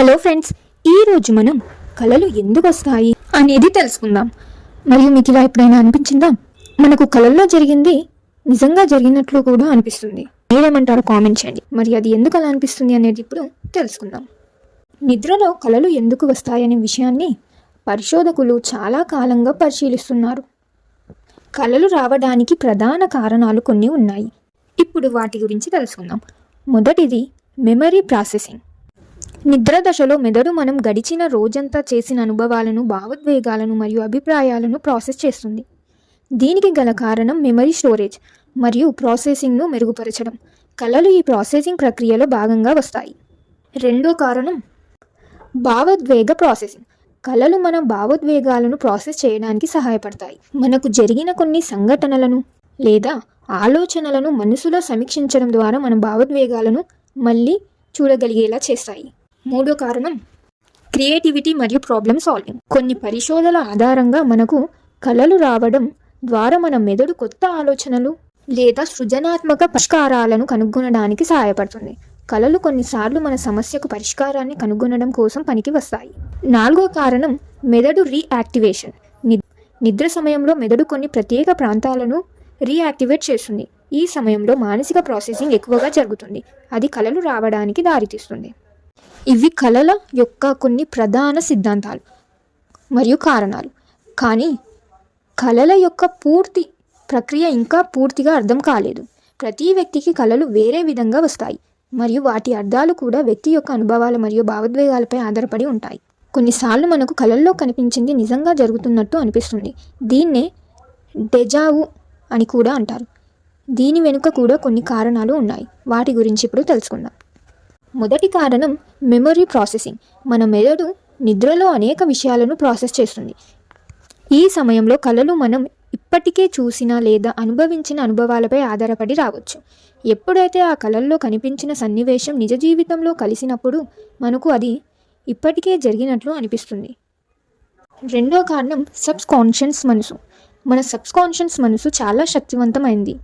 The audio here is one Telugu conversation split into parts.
హలో ఫ్రెండ్స్ ఈరోజు మనం కళలు ఎందుకు వస్తాయి అనేది తెలుసుకుందాం. మరియు మీకు ఇలా ఎప్పుడైనా అనిపించిందా? మనకు కళల్లో జరిగింది నిజంగా జరిగినట్లు కూడా అనిపిస్తుంది. మీరేమంటారో కామెంట్ చేయండి. మరి అది ఎందుకు అలా అనిపిస్తుంది అనేది ఇప్పుడు తెలుసుకుందాం. నిద్రలో కళలు ఎందుకు వస్తాయనే విషయాన్ని పరిశోధకులు చాలా కాలంగా పరిశీలిస్తున్నారు. కళలు రావడానికి ప్రధాన కారణాలు కొన్ని ఉన్నాయి. ఇప్పుడు వాటి గురించి తెలుసుకుందాం. మొదటిది మెమరీ ప్రాసెసింగ్ నిద్ర దశలో మెదడు మనం గడిచిన రోజంతా చేసిన అనుభవాలను భావోద్వేగాలను మరియు అభిప్రాయాలను ప్రాసెస్ చేస్తుంది. దీనికి గల కారణం మెమరీ స్టోరేజ్ మరియు ప్రాసెసింగ్ను మెరుగుపరచడం. కళలు ఈ ప్రాసెసింగ్ ప్రక్రియలో భాగంగా వస్తాయి. రెండో కారణం భావోద్వేగ ప్రాసెసింగ్. కళలు మన భావోద్వేగాలను ప్రాసెస్ చేయడానికి సహాయపడతాయి. మనకు జరిగిన కొన్ని సంఘటనలను లేదా ఆలోచనలను మనసులో సమీక్షించడం ద్వారా మన భావోద్వేగాలను మళ్ళీ చూడగలిగేలా చేస్తాయి. మూడో కారణం క్రియేటివిటీ మరియు ప్రాబ్లమ్ సాల్వింగ్ కొన్ని పరిశోధనల ఆధారంగా మనకు కళలు రావడం ద్వారా మన మెదడు కొత్త ఆలోచనలు లేదా సృజనాత్మక పరిష్కారాలను కనుగొనడానికి సహాయపడుతుంది. కళలు కొన్నిసార్లు మన సమస్యకు పరిష్కారాన్ని కనుగొనడం కోసం పనికి వస్తాయి. నాలుగో కారణం మెదడు రీయాక్టివేషన్ ని- నిద్ర సమయంలో మెదడు కొన్ని ప్రత్యేక ప్రాంతాలను రీయాక్టివేట్ చేస్తుంది. ఈ సమయంలో మానసిక ప్రాసెసింగ్ ఎక్కువగా జరుగుతుంది. అది కళలు రావడానికి దారితీస్తుంది. ఇవి కళల యొక్క కొన్ని ప్రధాన సిద్ధాంతాలు మరియు కారణాలు. కానీ కళల యొక్క పూర్తి ప్రక్రియ ఇంకా పూర్తిగా అర్థం కాలేదు. ప్రతి వ్యక్తికి కళలు వేరే విధంగా వస్తాయి మరియు వాటి అర్థాలు కూడా వ్యక్తి యొక్క అనుభవాలు మరియు భావోద్వేగాలపై ఆధారపడి ఉంటాయి. కొన్నిసార్లు మనకు కళల్లో కనిపించింది నిజంగా జరుగుతున్నట్టు అనిపిస్తుంది. దీన్నే డెజావు అని కూడా అంటారు. దీని వెనుక కూడా కొన్ని కారణాలు ఉన్నాయి. వాటి గురించి ఇప్పుడు తెలుసుకుందాం. మొదటి కారణం మెమరీ ప్రాసెసింగ్ మన మెదడు నిద్రలో అనేక విషయాలను ప్రాసెస్ చేస్తుంది. ఈ సమయంలో కళలు మనం ఇప్పటికే చూసిన లేదా అనుభవించిన అనుభవాలపై ఆధారపడి రావచ్చు. ఎప్పుడైతే ఆ కళల్లో కనిపించిన సన్నివేశం నిజ జీవితంలో కలిసినప్పుడు మనకు అది ఇప్పటికే జరిగినట్లు అనిపిస్తుంది. రెండో కారణం సబ్స్కాన్షియన్స్ మనసు. మన సబ్ కాన్షియస్ మనసు చాలా శక్తివంతమైంది.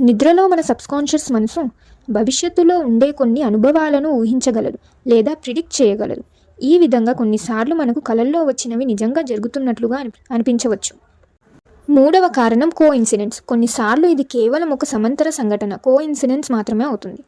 నిద్రలో మన సబ్కాన్షియస్ మనసు భవిష్యత్తులో ఉండే కొన్ని అనుభవాలను ఊహించగలదు లేదా ప్రిడిక్ట్ చేయగలదు. ఈ విధంగా కొన్నిసార్లు మనకు కళల్లో వచ్చినవి నిజంగా జరుగుతున్నట్లుగా అనిపించవచ్చు. మూడవ కారణం కో ఇన్సిడెంట్స్ కొన్నిసార్లు ఇది కేవలం ఒక సమంతర సంఘటన కో ఇన్సిడెంట్స్ మాత్రమే అవుతుంది.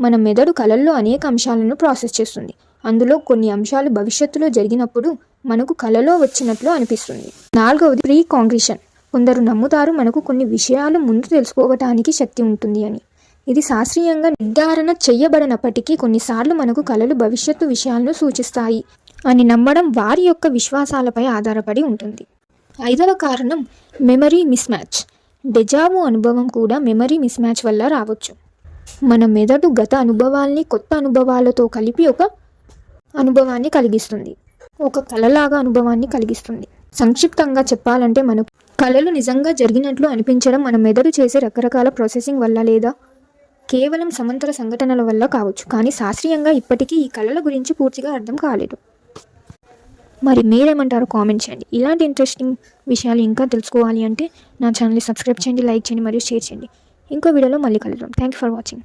మన మెదడు కళల్లో అనేక అంశాలను ప్రాసెస్ చేస్తుంది. అందులో కొన్ని అంశాలు భవిష్యత్తులో జరిగినప్పుడు మనకు కలలో వచ్చినట్లు అనిపిస్తుంది. నాలుగవది ప్రీ కాంగ్రిషన్ కొందరు నమ్ముతారు మనకు కొన్ని విషయాలు ముందు తెలుసుకోవటానికి శక్తి ఉంటుంది అని. ఇది శాస్త్రీయంగా నిర్ధారణ చేయబడినప్పటికీ కొన్నిసార్లు మనకు కళలు భవిష్యత్తు విషయాలను సూచిస్తాయి అని నమ్మడం వారి యొక్క విశ్వాసాలపై ఆధారపడి ఉంటుంది. ఐదవ కారణం మెమరీ మిస్ మ్యాచ్ డెజావు అనుభవం కూడా మెమరీ మిస్ మ్యాచ్ వల్ల రావచ్చు. మన మెదడు గత అనుభవాల్ని కొత్త అనుభవాలతో కలిపి ఒక అనుభవాన్ని కలిగిస్తుంది. ఒక కళలాగా అనుభవాన్ని కలిగిస్తుంది. సంక్షిప్తంగా చెప్పాలంటే మనకు కళలు నిజంగా జరిగినట్లు అనిపించడం మన మెదడు చేసే రకరకాల ప్రాసెసింగ్ వల్ల లేదా? కేవలం సమాంతర సంఘటనల వల్ల కావచ్చు కానీ శాస్త్రీయంగా ఇప్పటికీ ఈ కళల గురించి పూర్తిగా అర్థం కాలేదు. మరి మీరేమంటారో కామెంట్ చేయండి. ఇలాంటి ఇంట్రెస్టింగ్ విషయాలు ఇంకా తెలుసుకోవాలి అంటే నా ఛానల్ని సబ్స్క్రైబ్ చేయండి లైక్ చేయండి మరియు షేర్ చేయండి. ఇంకో వీడియోలో మళ్ళీ కలుద్దాం. Thank you for watching